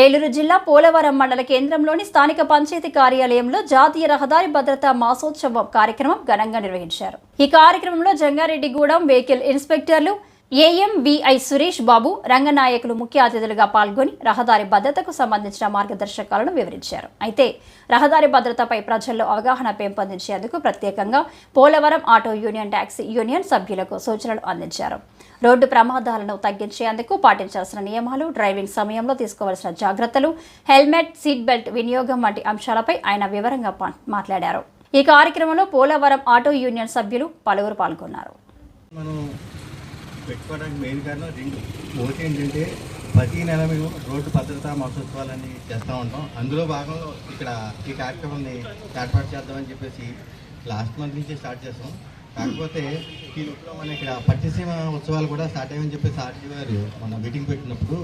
ఏలూరు జిల్లా పోలవరం మండల కేంద్రంలోని స్థానిక పంచాయతీ కార్యాలయంలో జాతీయ రహదారి భద్రతా మాసోత్సవం కార్యక్రమం ఘనంగా నిర్వహించారు. ఈ కార్యక్రమంలో జంగారెడ్డిగూడెం వెహికల్ ఇన్స్పెక్టర్లు ఏఎంబిఐ సురేష్ బాబు రంగనాయకులు ముఖ్య అతిథులుగా పాల్గొని రహదారి భద్రతకు సంబంధించిన మార్గదర్శకాలను వివరించారు. అయితే రహదారి భద్రతపై ప్రజల్లో అవగాహన పెంపొందించేందుకు ప్రత్యేకంగా Polavaram auto union taxi union సభ్యులకు సూచనలు అందించారు. రోడ్డు ప్రమాదాలను తగ్గించేందుకు పాటించాల్సిన నియమాలు డ్రైవింగ్ సమయంలో తీసుకోవాల్సిన జాగ్రత్తలు హెల్మెట్ సీట్ బెల్ట్ వినియోగం వంటి అంశాలపై ఆయన వివరంగా మాట్లాడారు. ఈ కార్యక్రమంలో పోలవరం ఆటో యూనియన్ సభ్యులు పలువురు పాల్గొన్నారు. మనం పెట్టుకోవడానికి మెయిన్ కారణం రెండు ఒకటి ఏంటంటే ప్రతి నెల మేము రోడ్డు భద్రతా మహోత్సవాలని చేస్తూ ఉంటాం. అందులో భాగంలో ఇక్కడ ఈ కార్యక్రమాన్ని ఏర్పాటు చేద్దామని చెప్పేసి లాస్ట్ మంత్ నుంచి స్టార్ట్ చేస్తాం. కాకపోతే ఈ లోపల మన ఇక్కడ పట్టిసీమ ఉత్సవాలు కూడా స్టార్ట్ అయ్యని చెప్పేసి ఆర్టీ గారు మన మీటింగ్ పెట్టినప్పుడు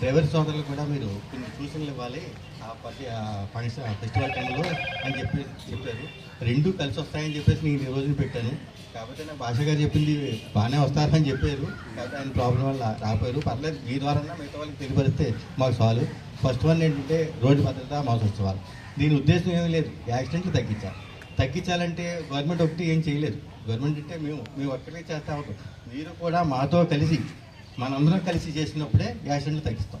డ్రైవర్ సోదరులకు కూడా మీరు కొన్ని సూచనలు ఇవ్వాలి. ఆ పట్టి ఫంక్షన్ ఫెస్టివల్ టైంలో అని చెప్పి చెప్పారు. రెండు కలిసి వస్తాయని చెప్పేసి నేను ఈ రోజున పెట్టాను. కాకపోతే నా భాష గారు చెప్పింది బాగానే వస్తారని చెప్పారు. కాకపోతే ఆయన ప్రాబ్లం వల్ల రాపోయారు పర్లేదు మీ ద్వారా మిగతా వాళ్ళకి తెలియపరిస్తే మాకు సాల్వ్ ఫస్ట్ వన్ ఏంటంటే రోడ్డు భద్రత మహోత్సవాలు దీని ఉద్దేశం ఏమీ లేదు. యాక్సిడెంట్లు తగ్గించాలి. తగ్గించాలంటే గవర్నమెంట్ ఒకటి ఏం చేయలేదు. గవర్నమెంట్ అంటే మేము మేము ఒక్కరే చేస్తా ఉంటాం. మీరు కూడా మాతో కలిసి మనందరం కలిసి చేసినప్పుడే యాక్సిడెంట్లు తగ్గిస్తాం.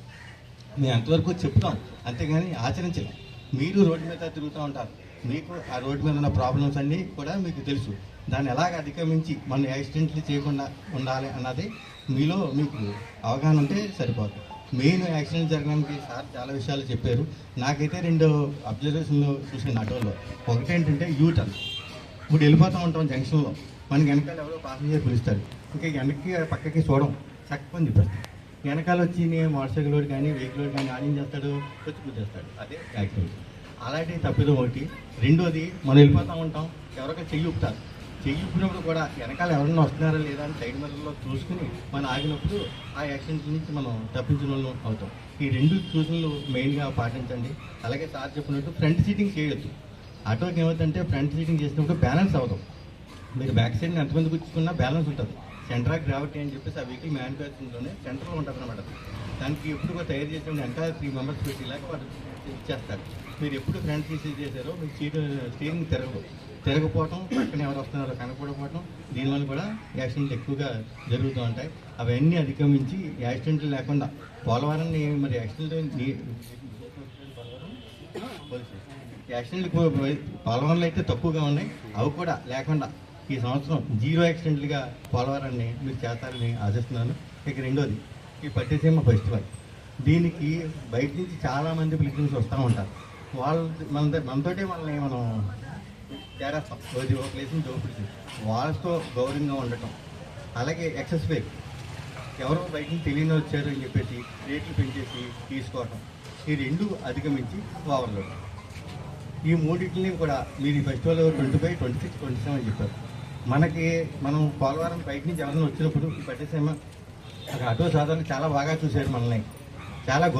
మేము అంతవరకు చెప్తాం. అంతేగాని ఆచరించలేం. మీరు రోడ్డు మీద తిరుగుతూ ఉంటారు. మీకు ఆ రోడ్డు మీద ఉన్న ప్రాబ్లమ్స్ అన్నీ కూడా మీకు తెలుసు. దాన్ని ఎలాగ అధిగమించి మనం యాక్సిడెంట్లు చేయకుండా ఉండాలి అన్నది మీలో మీకు అవగాహన ఉంటే సరిపోతుంది. మెయిన్ యాక్సిడెంట్ జరగడానికి సార్ చాలా విషయాలు చెప్పారు. నాకైతే రెండు అబ్జర్వేషన్లు చూసాను ఆటోలో. ఒకటి ఏంటంటే యూటర్న్ ఇప్పుడు వెళ్ళిపోతూ ఉంటాం జంక్షన్లో. మనకి వెనకాల ఎవరో పాసింజర్ పిలుస్తారు. ఇంకా వెనక్కి పక్కకి చూడడం చక్కని చెప్పేస్తాడు వెనకాల వచ్చి నేను మోటార్ సైకిల్ వాడు కానీ వెహికల్ వాడు కానీ ఆడిం చేస్తాడు వచ్చి కూర్చేస్తాడు. అదే యాక్సిడెంట్. అలాంటి తప్పిదం ఒకటి. రెండోది మనం వెళ్ళిపోతూ ఉంటాం. ఎవరికో చెయ్యి ఉప్పుతారు చెయ్యి ఉప్పినప్పుడు కూడా వెనకాల ఎవరైనా వస్తున్నారా లేదా అని సైడ్ మిర్రర్లో చూసుకుని మనం ఆగినప్పుడు ఆ యాక్సిడెంట్ నుంచి మనం తప్పించిన అవుతాం. ఈ రెండు సూచనలు మెయిన్గా పాటించండి. అలాగే సార్ చెప్పినట్టు ఫ్రంట్ సీటింగ్ చేయొద్దు. ఆటోకి ఏమవుతుందంటే ఫ్రంట్ సీటింగ్ చేసినప్పుడు బ్యాలెన్స్ అవ్వదు. మీరు బ్యాక్ సైడ్ ఎంతమంది కూర్చుకున్నా బ్యాలెన్స్ ఉంటుంది. సెంటర్ ఆఫ్ గ్రావిటీ అని చెప్పేసి ఆ వెహికల్ మ్యానుఫ్యాక్చరింగ్లోనే సెంటర్లో ఉంటుంది అనమాట దానికి ఎప్పుడు కూడా తయారు చేసిన వెనకాల త్రీ మెంబర్స్ పెట్టి ఇలాగ వాళ్ళు ఇచ్చేస్తారు మీరు ఎప్పుడు ఫ్రంట్ సీసీ చేశారో మీ సీట్ స్టీరింగ్ తిరగదు. తిరగపోవటం పక్కన ఎవరు వస్తున్నారో కనపడకపోవటం దీనివల్ల కూడా యాక్సిడెంట్లు ఎక్కువగా జరుగుతూ ఉంటాయి. అవన్నీ అధిగమించి యాక్సిడెంట్లు లేకుండా పోలవరాన్ని మరి యాక్సిడెంట్ యాక్సిడెంట్లు పోలవరంలో అయితే తక్కువగా ఉన్నాయి. అవి కూడా లేకుండా ఈ సంవత్సరం జీరో యాక్సిడెంట్లుగా పోలవరాన్ని మీరు చేస్తారని ఆశిస్తున్నాను. ఇక రెండోది ఈ పట్టిసీమ ఫెస్టివల్. దీనికి బయట నుంచి చాలామంది పిలిచి వస్తూ ఉంటారు. వాళ్ళ మన మనతోటే వాళ్ళని మనం చేరేస్తాం. రోజు ఒక ప్లేస్ నుంచి ఒక వాళ్ళతో గౌరవంగా ఉండటం. అలాగే ఎక్సెస్ వే. ఎవరో బయట నుంచి తెలియని వచ్చారు అని చెప్పేసి రేట్లు పెంచేసి తీసుకోవటం. ఈ రెండు అధిగమించి ఓవర్లోడ్. ఈ మూడింటిని కూడా మీరు ఈ festival twenty five twenty six twenty seven చెప్పారు. మనకి మనం పోలవరం బయట నుంచి ఎవరైనా వచ్చినప్పుడు ఈ పట్టేసేమ అక్కడ ఆటో సాధారణ చాలా బాగా చూశారు మనల్ని. చాలా గౌరవ